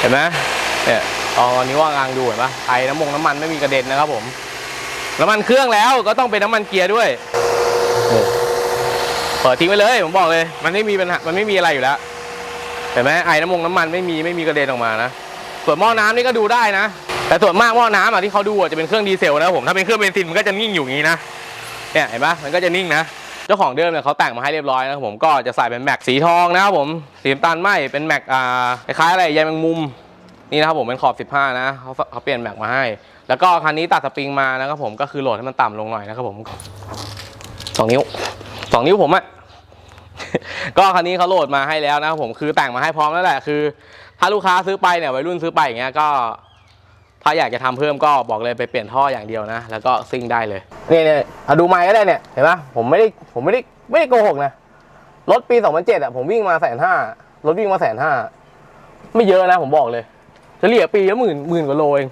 เห็นไหมเนี่ยตอนนี้ว่างางดูเห็นปะไอ้น้ำมงน้ำมันไม่มีกระเด็นนะครับผม น้ำมันเครื่องแล้วก็ต้องเป็นน้ำมันเกียร์ด้วยเปิดทิ้งไว้เลยผมบอกเลย มันไม่มีปัญหามันไม่มีอะไรอยู่แล้วเห็นไหมไอ้น้ำมงน้ำมันไม่มีไม่มีกระเด็นออกมานะส่วนหม้อน้ำนี่ก็ดูได้นะ แต่ส่วนมากหม้อน้ำอะที่เขาดูจะเป็นเครื่องดีเซลนะครับผมถ้าเป็นเครื่องเบนซินมันก็จะนิ่งอยู่อย่างนี้นะเนี่ยเห็นปะมันก็จะนิ่งนะ จ้าของเดิมเนี่ยเขาแต่งมาให้เรียบร้อยนะครับผมก็จะใส่เป็นแม็กสีทองนะครับผมสีน้ำตาลไหมเป็นแม็กอ่าคล้ายๆอะไรใยแมงมุมนี่นะครับผมเป็นขอบ 15 นะเขาเขาเปลี่ยนแม็กมาให้ แล้วก็คันนี้ตัดสปริงมานะครับผมก็คือโหลดให้มันต่ำลงหน่อยนะครับผมสองนิ้วสองนิ้วผมอะก็คันนี้เขาโหลดมาให้แล้วนะครับผมคือแต่งมาให้พร้อมแล้วแหละคือ ถ้าลูกค้าซื้อไปเนี่ยวัยรุ่นซื้อไปอย่างเงี้ยก็ ถ้าอยากจะทำเพิ่มก็บอกเลยไปเปลี่ยนท่ออย่างเดียวนะ แล้วก็ซิ่งได้เลยนี่เนี่ยเอาดูไมค์ก็ได้เนี่ยเห็นปะผมไม่ได้ผมไม่ได้ไม่ได้โกหกนะรถปี2007อะผมวิ่งมาแสนห้ารถวิ่งมาแสนห้าไม่เยอะนะผมบอกเลยเฉลี่ยปีละหมื่นหมื่นกว่าโลเอง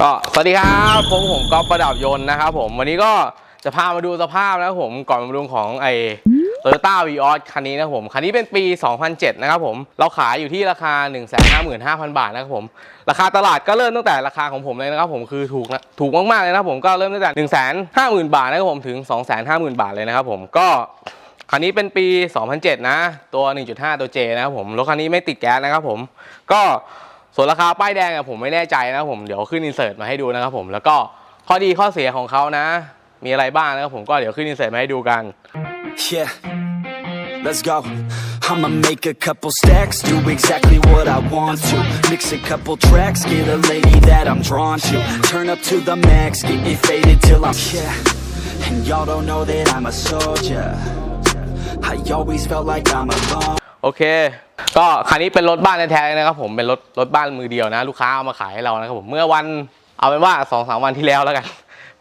ก็สวัสดีครับผมผมก๊อฟประดับยนต์นะครับผมวันนี้ก็จะพามาดูสภาพนะครับผมก่อนมาดูของไอ โตโยต้าวีออสคันนี้นะครับผม คันนี้เป็นปี 2007 นะครับผม เราขายอยู่ที่ราคา 155,000 บาทนะครับผม ราคาตลาดก็เริ่มตั้งแต่ราคาของผมเลยนะครับผมคือถูกนะถูกมากๆเลยนะครับผมก็เริ่มตั้งแต่ 150,000 บาทนะครับผมถึง 250,000 บาทเลยนะครับผมก็คันนี้เป็นปี 2007 นะ ตัว 1.5 ตัว J นะครับผมรถคันนี้ไม่ติดแก๊สนะครับผมก็ส่วนราคาป้ายแดงอะผมไม่แน่ใจนะครับผมเดี๋ยวขึ้นอินเสิร์ตมาให้ดูนะครับผมแล้วก็ข้อดีข้อเสียของเขานะ มีอะไรบ้างนะครับผมก็เดี๋ยวขึ้นอินเสิร์ตมาให้ดูกัน Yeah, let's go. I'ma make a couple stacks, do exactly what I want to. Mix a couple tracks, get a lady that I'm drawn to. Turn up to the max, get it faded till I'm yeah. And y'all don't know that I'm a soldier. I always felt like I'm alone. โอเค ก็คันนี้เป็นรถบ้านแท้ๆนะครับผม เป็นรถรถบ้านมือเดียวนะ ลูกค้าเอามาขายให้เรานะครับผม เมื่อวัน เอาเป็นว่าสองสามวันที่แล้วแล้วกัน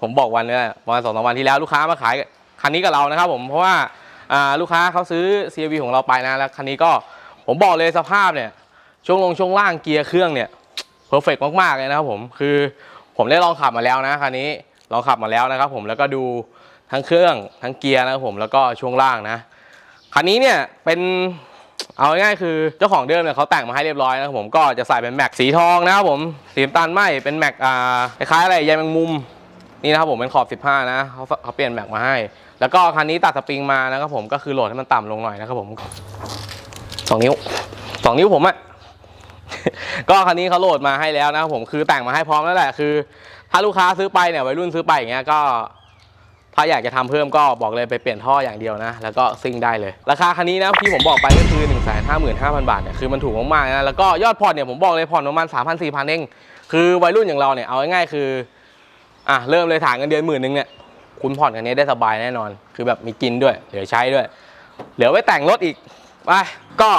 ผมบอกวันเนี้ประมาณสองสามวันที่แล้วลูกค้ามาขาย คันนี้กับเรานะครับผมเพราะว่าลูกค้าเขาซื้อ CRV ของเราไปนะแล้วคันนี้ก็ผมบอกเลยสภาพเนี่ยช่วงลงช่วงล่างเกียร์เครื่องเนี่ยเพอร์เฟกมากๆเลยนะครับผมคือผมได้ลองขับมาแล้วนะคันนี้ลองขับมาแล้วนะครับผมแล้วก็ดูทั้งเครื่องทั้งเกียร์นะครับผมแล้วก็ช่วงล่างนะคันนี้เนี่ยเป็นเอาง่ายๆคือเจ้าของเดิมเนี่ยเขาแต่งมาให้เรียบร้อยนะครับผมก็จะใส่เป็นแม็กสีทองนะครับผมสีน้ำตาลไหมเป็นแม็กอ่าคล้ายๆอะไรใยแมงมุม นี่นะครับผมเป็นขอบ 15 นะเขาเขาเปลี่ยนแม็กมาให้ แล้วก็คันนี้ตัดสปริงมานะครับผมก็คือโหลดให้มันต่ำลงหน่อยนะครับผมสองนิ้วสองนิ้วผมอะก็คันนี้เขาโหลดมาให้แล้วนะครับผมคือแต่งมาให้พร้อมแล้วแหละคือ ถ้าลูกค้าซื้อไปเนี่ยวัยรุ่นซื้อไปอย่างเงี้ยก็ถ้าอยากจะทำเพิ่มก็บอกเลยไปเปลี่ยนท่ออย่างเดียวนะ แล้วก็ซิ่งได้เลย ราคาคันนี้นะที่ผมบอกไปก็คือ1 5 5 5 0 0 0 บาทเนี่ยคือมันถูกมากๆนะแล้วก็ยอดผ่อนเนี่ยผมบอกเลยผ่อนประมาณ3 0 0 4 0 0 0เองคือวัยรุ่นอย่างเราเนี่ยเอาง่ายๆคือ อะเริ่มเลยฐานเงินเดือนหมื่นหนึ่งเนี่ยคุณผ่อนคันนี้ได้สบายแน่นอน คือแบบมีกินด้วย เหลือใช้ด้วย เหลือไว้แต่งรถอีกไปก็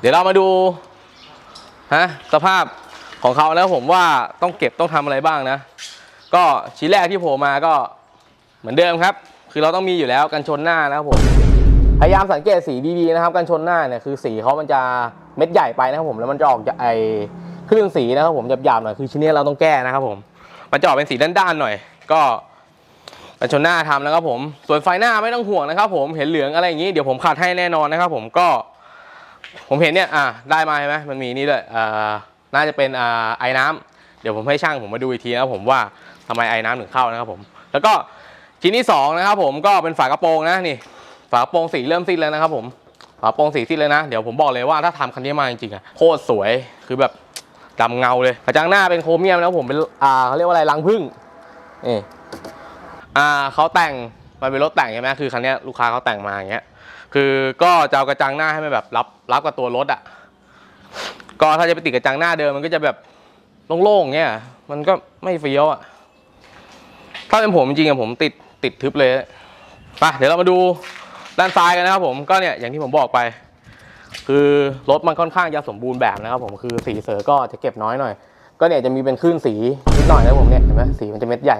เดี๋ยวเรามาดูฮะสภาพของเขาแล้วผมว่าต้องเก็บต้องทำอะไรบ้างนะ ก็ชิ้นแรกที่โผล่มาก็เหมือนเดิมครับ คือเราต้องมีอยู่แล้วกันชนหน้านะครับผมพยายามสังเกตสีดีๆนะครับกันชนหน้าเนี่ยคือสีเขามันจะเม็ดใหญ่ไปนะครับผมแล้วมันจะออกจากไอคลื่นสีนะครับผมหยาบๆหน่อยคือชิ้นนี้เราต้องแก้นะครับผม มันจะออกเป็นสีด้านๆหน่อย ก็กันชนหน้าทำนะครับผม ส่วนไฟหน้าไม่ต้องห่วงนะครับ ผมเห็นเหลืองอะไรอย่างนี้เดี๋ยวผมขัดให้แน่นอนนะครับ ผมก็ผมเห็นเนี่ยอ่าได้มาใช่ไหมมันมีนี่ด้วยอ่าน่าจะเป็นอ่าไอ้น้ำเดี๋ยวผมให้ช่างผมมาดูอีกทีนะครับผมว่าทำไมไอ้น้ำถึงเข้านะครับผม แล้วก็ชิ้นที่สองนะครับผมก็เป็นฝากระโปรงนะนี่ ฝากระโปรงสีเริ่มสิ้นแล้วนะครับผมฝากระโปรงสีสิ้นเลยนะ เดี๋ยวผมบอกเลยว่าถ้าทำคันนี้มาจริงๆอะโคตรสวยคือแบบ ดำเงาเลยกระจังหน้าเป็นโครเมียมแล้วผมเป็นอ่าเขาเรียกว่าอะไรรังผึ้งนี่อ่าเขาแต่งมันเป็นรถแต่งใช่ไหมคือคันนี้ลูกค้าเขาแต่งมาอย่างเงี้ยคือก็จะเอากระจังหน้าให้มันแบบรับรับกับตัวรถอะก็ถ้าจะไปติดกระจังหน้าเดิมมันก็จะแบบโล่งๆเงี้ยมันก็ไม่เฟี้ยวอะถ้าเป็นผมจริงๆผมติดติดทึบเลยไปเดี๋ยวเรามาดูด้านซ้ายกันนะครับผมก็เนี่ยอย่างที่ผมบอกไป คือรถมันค่อนข้างจะสมบูรณ์แบบนะครับผมคือสีเสือก็จะเก็บน้อยหน่อย ก็เนี่ยจะมีเป็นคลื่นสีนิดหน่อยนะผมเนี่ยเห็นไหมสีมันจะเม็ดใหญ่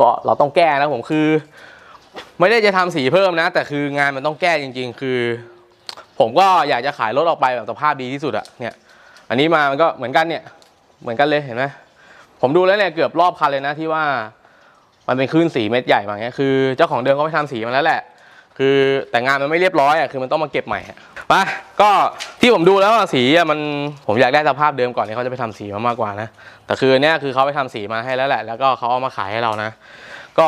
ก็เราต้องแก้นะผมคือ ไม่ได้จะทำสีเพิ่มนะ แต่คืองานมันต้องแก้จริง ๆ คือ ผมก็อยากจะขายรถออกไปแบบสภาพดีที่สุดอะเนี่ย อันนี้มามันก็เหมือนกันเนี่ยเหมือนกันเลยเห็นไหมผมดูแล้วเนี่ยเกือบรอบคันเลยนะที่ว่า มันเป็นคลื่นสีเม็ดใหญ่มาเงี้ยคือเจ้าของเดิมเขาไปทำสีมาแล้วแหละ คือแต่งานมันไม่เรียบร้อยอะคือมันต้องมาเก็บใหม่ ไปก็ที่ผมดูแล้วสีอะมันผมอยากได้สภาพเดิมก่อนที่เขาจะไปทำสีมามากกว่านะแต่คืออนเนี้ยคือเขาไปทำสีมาให้แล้วแหละ แล้วก็เขาเอามาขายให้เรานะ ก็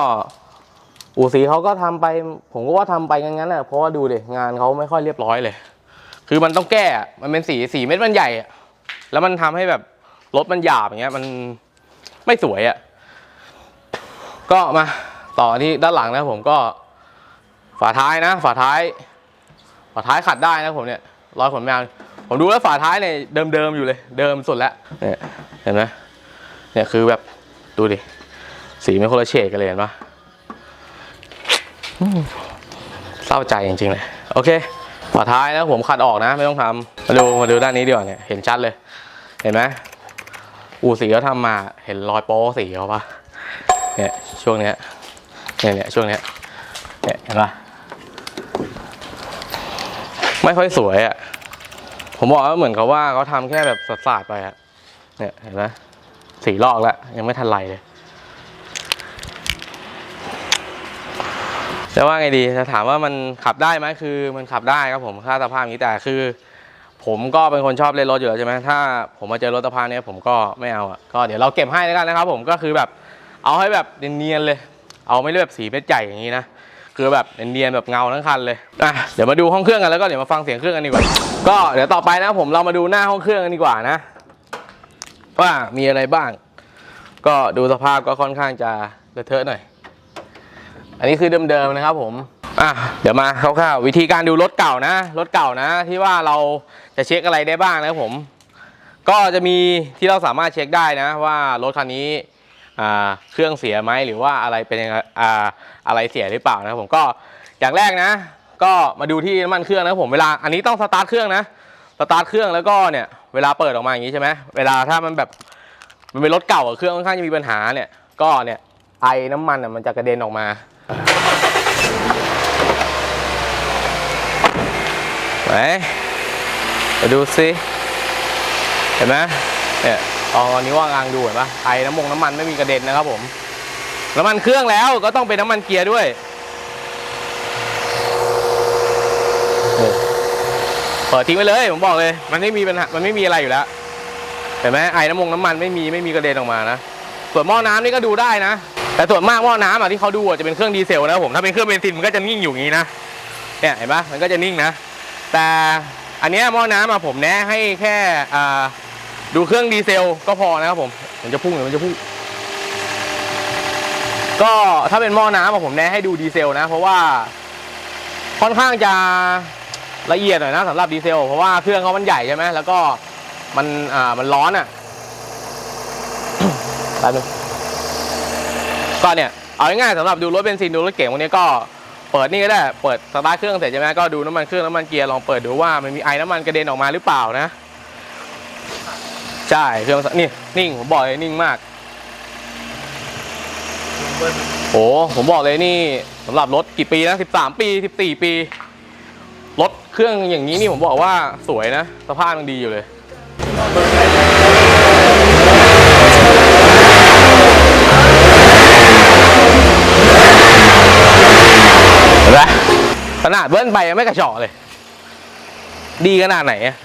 อู่สีเขาก็ทำไป ผมก็ว่าทำไปงั้นๆแหละเพราะว่าดูดิงานเขาไม่ค่อยเรียบร้อยเลย คือมันต้องแก้อะมันเป็นสีสีเม็ดมันใหญ่อะแล้วมันทำให้แบบรถมันหยาบอย่างเงี้ย มันไม่สวยอะก็มาต่อที่ด้านหลังนะผมก็ฝาท้ายนะ ฝาท้าย ฝาท้ายขัดได้นะผมเนี่ยรอยขนแมวผมดูแล้วฝาท้ายเนี่ยเดิมๆอยู่เลย เดิมสุดแล้วเนี่ยเห็นไหมเนี่ยคือแบบดูดิสีไม่คนละเฉดกันเลยเห็นปะเศร้าใจจริงๆเลยโอเคฝาท้ายนะผมขัดออกนะ ไม่ต้องทำมาดูมาดูด้านนี้ดีกว่าเนี่ยเห็นชัดเลย เห็นไหมอู่สีเขาทำมาเห็นรอยโป๊สีเขาปะเนี่ยช่วงเนี้ยเนี่ยเนี่ยช่วงเนี้ยเนี่ยเห็นปะ ไม่ค่อยสวยอะ่ะ ผมบอกว่าเหมือนเขาว่าเขาทำแค่แบบสาดๆไปอะ่ะ เนี่ยเห็นไหมสีลอกแล้ว ยังไม่ทันไรเลย จะว่าไงดีจะถามว่ามันขับได้ไหมคือมันขับได้ครับผมค่าสภาพางนี้แต่คือ ผมก็เป็นคนชอบเล่นรถอยู่แล้วใช่ไหมถ้า ผมมาเจอรถสภาพเนี้ยผมก็ไม่เอาอะก็เดี๋ยวเราเก็บให้แล้วกันนะครับ ผมก็คือแบบ เอาให้แบบเนียนๆเลย เอาไม่ได้แบบสีเม็ดใหญ่อย่างนี้นะ คือแบบเนียนๆแบบเงาทั้งคันเลยอะเดี๋ยวมาดูห้องเครื่องกันแล้วก็เดี๋ยวมาฟังเสียงเครื่องกันดีกว่า ก็เดี๋ยวต่อไปนะผมเรามาดูหน้าห้องเครื่องกันดีกว่านะ ว่ามีอะไรบ้าง ก็ดูสภาพก็ค่อนข้างจะเลอะเทอะหน่อย อันนี้คือเดิมๆนะครับผมอะเดี๋ยวมาคร่าวๆวิธีการดูรถเก่านะรถเก่านะ ที่ว่าเราจะเช็คอะไรได้บ้างนะครับผม ก็จะมีที่เราสามารถเช็คได้นะ ว่ารถคันนี้ เครื่องเสียไหมหรือว่าอะไรเป็นยังไงอะไรเสียหรือเปล่านะครับผมก็อย่างแรกนะ ก็มาดูที่น้ำมันเครื่องนะครับผมเวลาอันนี้ต้องสตาร์ทเครื่องนะสตาร์ทเครื่องแล้วก็เนี่ยเวลาเปิดออกมาอย่างนี้ใช่ไหมเวลาถ้ามันแบบมันเป็นรถเก่าเครื่องค่อนข้างจะมีปัญหาเนี่ยก็เนี่ยไอ้น้ำมันอะมันจะกระเด็นออกมาไหนมาดูซิเห็นไหมเนี่ย เอานิ้ววางกลางดูเห็นปะไอ้น้ำมงน้ำมันไม่มีกระเด็นนะครับผม น้ำมันเครื่องแล้วก็ต้องเป็นน้ำมันเกียร์ด้วยเปิดทิ้งไปเลยผมบอกเลย มันไม่มีปัญหามันไม่มีอะไรอยู่แล้วเห็นไหมไอ้น้ำมงน้ำมันไม่มีไม่มีกระเด็นออกมานะส่วนหม้อน้ำนี่ก็ดูได้นะ แต่ส่วนมากหม้อน้ำอะที่เขาดูจะเป็นเครื่องดีเซลนะผมถ้าเป็นเครื่องเบนซินมันก็จะนิ่งอยู่อย่างนี้นะเนี่ยเห็นปะมันก็จะนิ่งนะ แต่อันนี้หม้อน้ำอะผมแนะให้แค่อ่า ดูเครื่องดีเซลก็พอนะครับผมมันจะพุ่งหรือมันจะพุ่ง ก็ถ้าเป็นหม้อน้ำผมแนะให้ดูดีเซลนะ เพราะว่าค่อนข้างจะละเอียดหน่อยนะสำหรับดีเซล เพราะว่าเครื่องเขามันใหญ่ใช่ไหมแล้วก็มันอ่ามันร้อนอะแป๊บนึงก็เนี่ยเอาง่ายๆสำหรับดูรถเบนซินดูรถเก๋งวกนี้ก็เปิดนี่ก็ได้เปิดสตาร์ทเครื่องเสร็จใช่ไหมก็ดูน้ำมันเครื่องน้ำมันเกียร์ลองเปิดดูว่ามันมีไอน้ำมันกระเด็นออกมาหรือเปล่านะ ใช่เครื่องนี่นิ่งผมบอกเลยนิ่งมากโอ้ผมบอกเลยนี่สำหรับรถกี่ปีนะ13 ปี 14 ปี รถเครื่องอย่างนี้นี่ผมบอกว่าสวยนะ สภาพยังดีอยู่เลยเห็นไหมขนาดเบิ้ลไปยังไม่กระเฉาะเลย ดีขนาดไหนอะ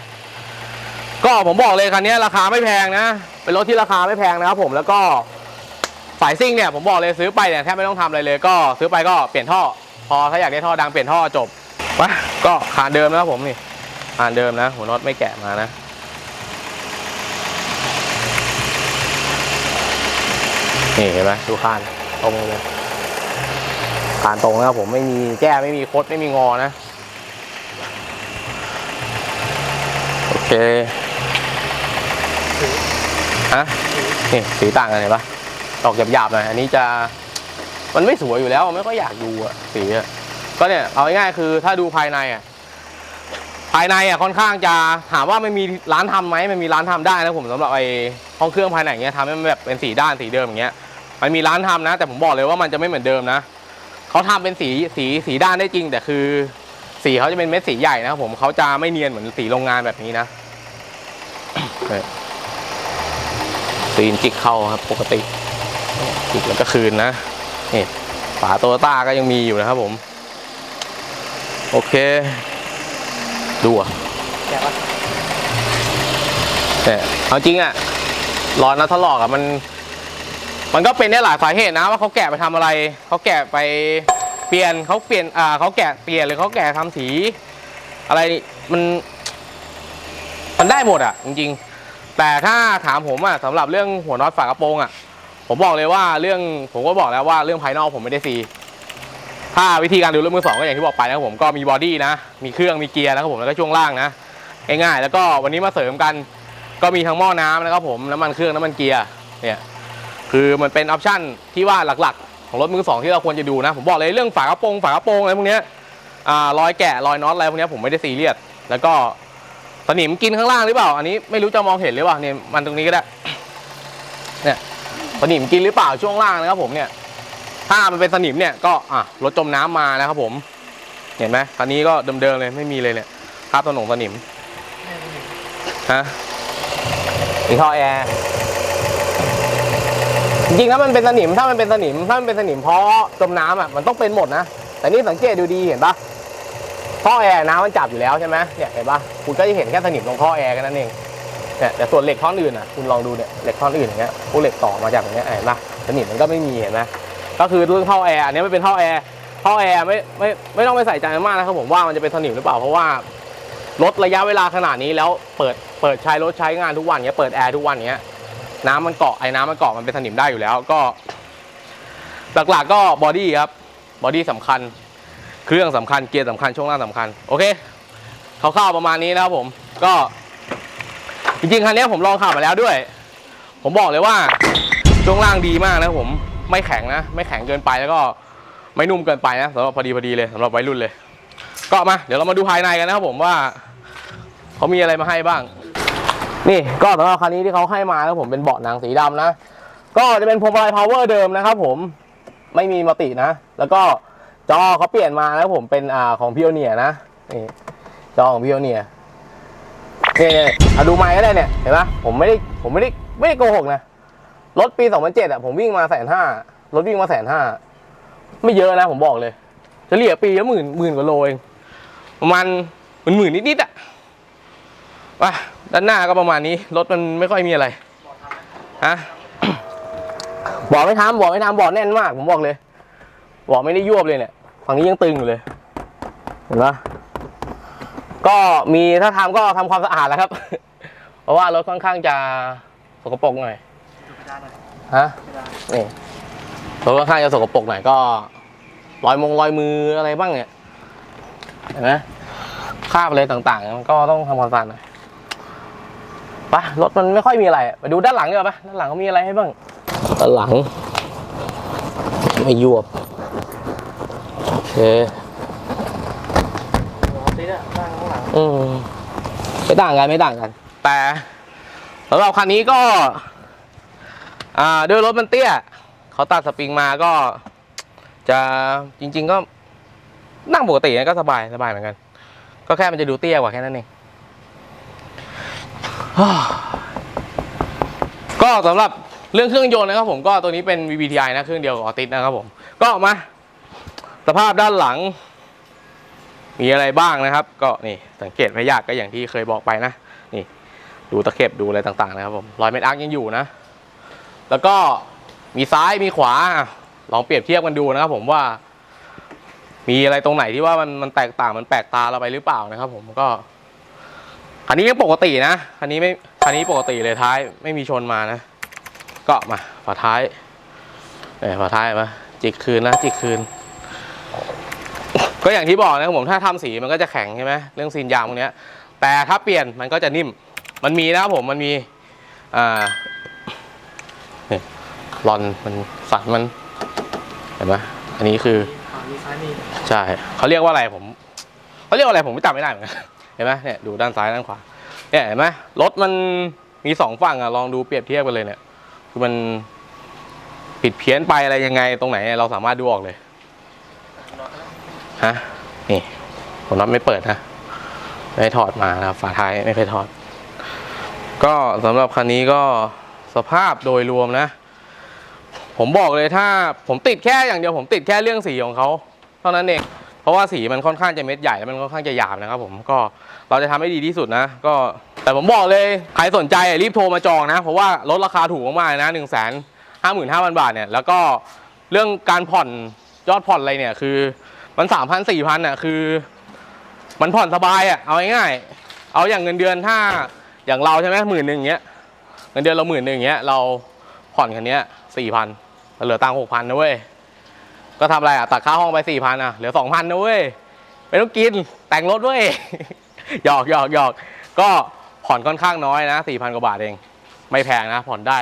ก็ผมบอกเลยคันนี้ราคาไม่แพงนะ เป็นรถที่ราคาไม่แพงนะครับผมแล้วก็สายซิ่งเนี่ยผมบอกเลยซื้อไปเนี่ยแทบไม่ต้องทำอะไรเลย ก็ซื้อไปก็เปลี่ยนท่อ พอถ้าอยากได้ท่อดังเปลี่ยนท่อจบไปก็คานเดิมนะครับผมนี่คานเดิมนะหัวน็อตไม่แกะมานะนี่เห็นไหมดูคานตรงเลยคานตรงนะครับผมไม่มีแก้ไม่มีคดไม่มีงอนะโอเค ฮะนี่สีต่างกันเห็นปะออกหยาบๆหน่อยอันนี้จะมันไม่สวยอยู่แล้วไม่ค่อยากดูอะสีอะก็เนี่ยเอาง่ายๆคือถ้าดูภายในอะภายในอะค่อนข้างจะถามว่าไม่มีร้านทำไหมมันมีร้านทำได้นะผมสำหรับไอ้ห้องเครื่องภายในอย่างเงี้ยทำให้มันแบบเป็นสีด้านสีเดิมอย่างเงี้ย มันมีร้านทำนะ แต่ผมบอกเลยว่ามันจะไม่เหมือนเดิมนะเขาทำเป็นสีสีสีด้านได้จริง แต่คือ สีเขาจะเป็นเม็ดสีใหญ่นะครับผมเขาจะไม่เนียนเหมือนสีโรงงานแบบนี้นะ ตีนจิกเข้าครับปกติจิกแล้วก็คืนนะนี่ฝาโตโยต้าก็ยังมีอยู่นะครับผม โอเค ดูอะแกะวะแต่เอาจริงอะรอยนัดทะลอกอะมัน มันก็เป็นได้หลายสาเหตุนะว่าเขาแกะไปทำอะไรเขาแกะไปเปลี่ยนเขาเปลี่ยนอ่าเขาแกะเปลี่ยนหรือเขาแกะทำสี อะไรมัน มันได้หมดอะ จริงๆ แต่ถ้าถามผมอะสำหรับเรื่องหัวน็อตฝากระโปรงอะผมบอกเลยว่าเรื่องผมก็บอกแล้วว่าเรื่องภายนอกผมไม่ได้ซีถ้าวิธีการดูรถมือสองก็อย่างที่บอกไปนะครับผมก็มีบอดี้นะ มีเครื่องมีเกียร์นะครับผมแล้วก็ช่วงล่างนะง่ายๆแล้วก็วันนี้มาเสริมกันก็มีทั้งหม้อน้ำนะครับผมน้ำมันเครื่องน้ำมันเกียร์เนี่ยคือมันเป็นออปชั่นที่ว่าหลักๆ ของรถมือสองที่เราควรจะดูนะ ผมบอกเลยเรื่องฝากระโปรงฝากระโปรงอะไรพวกเนี้ยอ่ารอยแกะรอยน็อตอะไรพวกเนี้ยผมไม่ได้ซีเรียสแล้วก็ สนิมกินข้างล่างหรือเปล่า อันนี้ไม่รู้จะมองเห็นหรือเปล่าเนี่ยมันตรงนี้ก็ได้ เนี่ยสนิมกินหรือเปล่าช่วงล่างนะครับ ผมเนี่ย ถ้ามันเป็นสนิมเนี่ยก็อะรถจมน้ำมานะครับ ผม เห็นไหมคันนี้ก็เดิมๆเลยไม่มีเลยเนี่ยคราบถนนสนิมฮะมีท่อแอร์จริงๆถ้ามันเป็นสนิมถ้ามันเป็นสนิมถ้ามันเป็นสนิมเพราะจมน้ำอะมันต้องเป็นหมดนะแต่นี่สังเกตดูดีเห็นปะ ท่อแอร์น้ำมันจับอยู่แล้วใช่ไหมเนี่ยเห็นปะคุณก็จะเห็นแค่สนิมตรงท่อแอร์กันนั่นเองเนี่ยแต่ส่วนเหล็กท่อนอื่นอะคุณลองดูเนี่ยเหล็กท่อนอื่นอย่างเงี้ยพวกเหล็กต่อมาจากอย่างเงี้ยเห็นปะสนิมมันก็ไม่มีเห็นไหมก็คือเรื่องท่อแอร์อันนี้ไม่เป็นท่อแอร์ท่อแอร์ไม่ไม่ไม่ต้องไปใส่ใจมันมากนะครับผมว่ามันจะเป็นสนิมหรือเปล่าเพราะว่าลดระยะเวลาขนาดนี้แล้วเปิดเปิดใช้รถใช้งานทุกวันเนี้ยเปิดแอร์ทุกวันเนี้ยน้ำมันเกาะไอ้น้ำมันเกาะมันเป็นสนิมได้อยู่แล้วก็ หลักๆก็บอดี้ครับบอดี้สำคัญ เครื่องสำคัญเกียร์สำคัญช่วงล่างสำคัญโอเคคร่าวๆประมาณนี้นะครับผมก็จริงๆคันนี้ผมลองขับมาแล้วด้วย ผมบอกเลยว่าช่วงล่างดีมากนะผมไม่แข็งนะ ไม่แข็งเกินไปแล้วก็ไม่นุ่มเกินไปนะสำหรับพอดีพอดีเลยสำหรับวัยรุ่นเลย ก็มาเดี๋ยวเรามาดูภายในกันนะครับผมว่าเขามีอะไรมาให้บ้าง นี่ก็สำหรับคันนี้ที่เขาให้มานะครับผมเป็นเบาะหนังสีดำนะ ก็จะเป็นพวงมาลัยพาวเวอร์เดิมนะครับผมไม่มีมัลตินะ แล้วก็ จอเขาเปลี่ยนมานะครับผมเป็นอ่าของพิโอเนียนะนี่จอของพิโอเนียเนี่ยเอาดูไมค์ก็ได้เนี่ยเห็นไหมผมไม่ได้ผมไม่ได้ไม่ได้โกหกนะรถปี2007อะผมวิ่งมาแสนห้ารถวิ่งมาแสนห้าไม่เยอะนะผมบอกเลยเฉลี่ยปีละหมื่นหมื่นกว่าโลเองประมาณหมื่นหมื่นนิดๆอะว่าด้านหน้าก็ประมาณนี้รถมันไม่ค่อยมีอะไรฮะบอกไม่ทำบอกไม่ทำบอกแน่นมาก ผมบอกเลยบอกไม่ได้ยวบเลยเนี่ย ฝั่งนี้ยังตึงอยู่เลย เห็นปะก็มีถ้าทำก็ทำความสะอาดแล้วครับ เพราะว่ารถค่อนข้างจะสกปรกหน่อยฮะนี่รถค่อนข้างจะสกปรกหน่อยก็รอยมงรอยมืออะไรบ้างเนี่ยเห็นไหมคราบอะไรต่างๆ มันก็ต้องทำความสะอาดหน่อยไปะรถมันไม่ค่อยมีอะไรไปดูด้านหลังดีกว่าปะด้านหลังเขามีอะไรให้บ้างด้านหลัง ไม่ยวบ เคติดอะข้างข้างหลังอืมไม่ต่างกันไม่ต่างกัน แต่สำหรับคันนี้ก็ อ่าด้วยรถมันเตี้ยเขาตัดสปริงมาก็ จะจริง ๆ ก็นั่งปกติก็สบายสบายเหมือนกัน ก็แค่มันจะดูเตี้ยกว่าแค่นั้นเองก็สำหรับเรื่องเครื่องยนต์นะครับผมก็ตัวนี้เป็น VVTi นะเครื่องเดียวกับออติสนะครับผม ก็มา สภาพด้านหลัง มีอะไรบ้างนะครับ ก็นี่สังเกตไม่ยากก็อย่างที่เคยบอกไปนะนี่ ดูตะเข็บดูอะไรต่างๆนะครับผมรอยเม็ดอาร์คยังอยู่นะ แล้วก็มีซ้ายมีขวาลองเปรียบเทียบกันดูนะครับ ผมว่า มีอะไรตรงไหนที่ว่ามันมันแตกต่างมันแปลกตาเราไปหรือเปล่านะครับ ผมก็คันนี้ยังปกตินะคันนี้ไม่คันนี้ปกติเลยท้ายไม่มีชนมานะก็มาฝาท้ายเออฝาท้ายมาจิกคืนนะจิกคืน ก็อย่างที่บอกนะครับผมถ้าทำสีมันก็จะแข็งใช่ไหมเรื่องซีนยางพวกนี้แต่ถ้าเปลี่ยนมันก็จะนิ่ม มันมีนะครับผมมันมีอ่านี่รอนมันสันมันเห็นไหมอันนี้คือใช่เขาเรียกว่าอะไรผมเขาเรียกว่าอะไรผมไม่จำไม่ได้เหมือนกันเห็นไหมเนี่ยดูด้านซ้ายด้านขวาเนี่ยเห็นไหมรถมันมีสองฝั่งอะลองดูเปรียบเทียบกันเลยเนี่ย คือมันผิดเพี้ยนไปอะไรยังไงตรงไหนเราสามารถดูออกเลย ฮะนี่ผมน็อตไม่เปิดนะไม่ถอดมานะฝาท้ายไม่เคยถอด ก็สำหรับคันนี้ก็สภาพโดยรวมนะ ผมบอกเลยถ้าผมติดแค่อย่างเดียวผมติดแค่เรื่องสีของเขาเท่านั้นเองเพราะว่าสีมันค่อนข้างจะเม็ดใหญ่แล้วมันค่อนข้างจะหยาบนะครับ ผมก็เราจะทำให้ดีที่สุดนะ ก็แต่ผมบอกเลยใครสนใจรีบโทรมาจองนะ เพราะว่าลดราคาถูกมากๆนะหนึ่งแสนห้าหมื่นห้าพันบาทเนี่ยแล้วก็เรื่องการผ่อนยอดผ่อนอะไรเนี่ยคือ มันสามพันสี่พันอะคือ มันผ่อนสบายอะเอาง่ายๆเอาอย่างเงินเดือนถ้าอย่างเราใช่ไหมหมื่นหนึ่งเงี้ยเงินเดือนเราหมื่นหนึ่งเงี้ยเราผ่อนคันนี้สี่พันเหลือตังค์หกพันนะเว้ยก็ทำอะไรอะตัดค่าห้องไปสี่พันอะเหลือสองพันนะเว้ยไม่ต้องกินแต่งรถเว้ยหยอกหยอกหยอกก็ผ่อนค่อนข้างน้อยนะสี่พันกว่าบาทเอง ไม่แพงนะ ผ่อนได้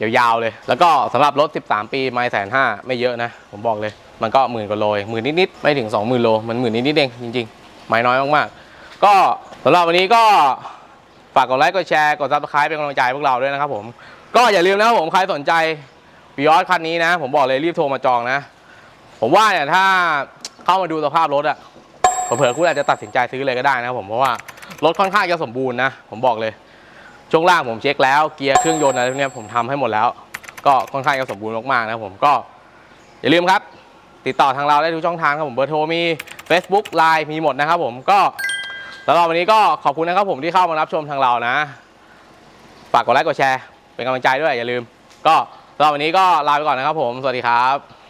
ยาวๆเลย แล้วก็สำหรับรถ 13 ปีไม่แสนห้าไม่เยอะนะ ผมบอกเลย มันก็หมื่นกว่าโลหมื่นนิดๆไม่ถึง 20,000 โล มันหมื่นนิดๆเองจริงๆ ไม่น้อยมากๆ ก็สำหรับวันนี้ก็ฝากกดไลค์กดแชร์กดซับสไครป์เป็นกำลังใจพวกเราด้วยนะครับผมก็อย่าลืมนะครับผมใครสนใจวิออสคันนี้นะ ผมบอกเลยรีบโทรมาจองนะ ผมว่าเนี่ยถ้าเข้ามาดูสภาพรถอะเผื่อคุณอาจจะตัดสินใจซื้อเลยก็ได้นะครับผมเพราะว่ารถค่อนข้างจะสมบูรณ์นะ ผมบอกเลยช่วงล่างผมเช็คแล้วเกียร์เครื่องยนต์อะไรพวกนี้ผมทำให้หมดแล้ว ก็ค่อนข้างจะสมบูรณ์มากๆนะผมก็อย่าลืมครับ ติดต่อทางเราได้ทุกช่องทางครับผมเบอร์โทรมี Facebook Line มีหมดนะครับผมก็แล้วเราวันนี้ก็ขอบคุณนะครับผมที่เข้ามารับชมทางเรานะ ฝากกดไลค์กดแชร์ เป็นกำลังใจด้วยอย่าลืม ก็สำหรับวันนี้ก็ลาไปก่อนนะครับผม สวัสดีครับ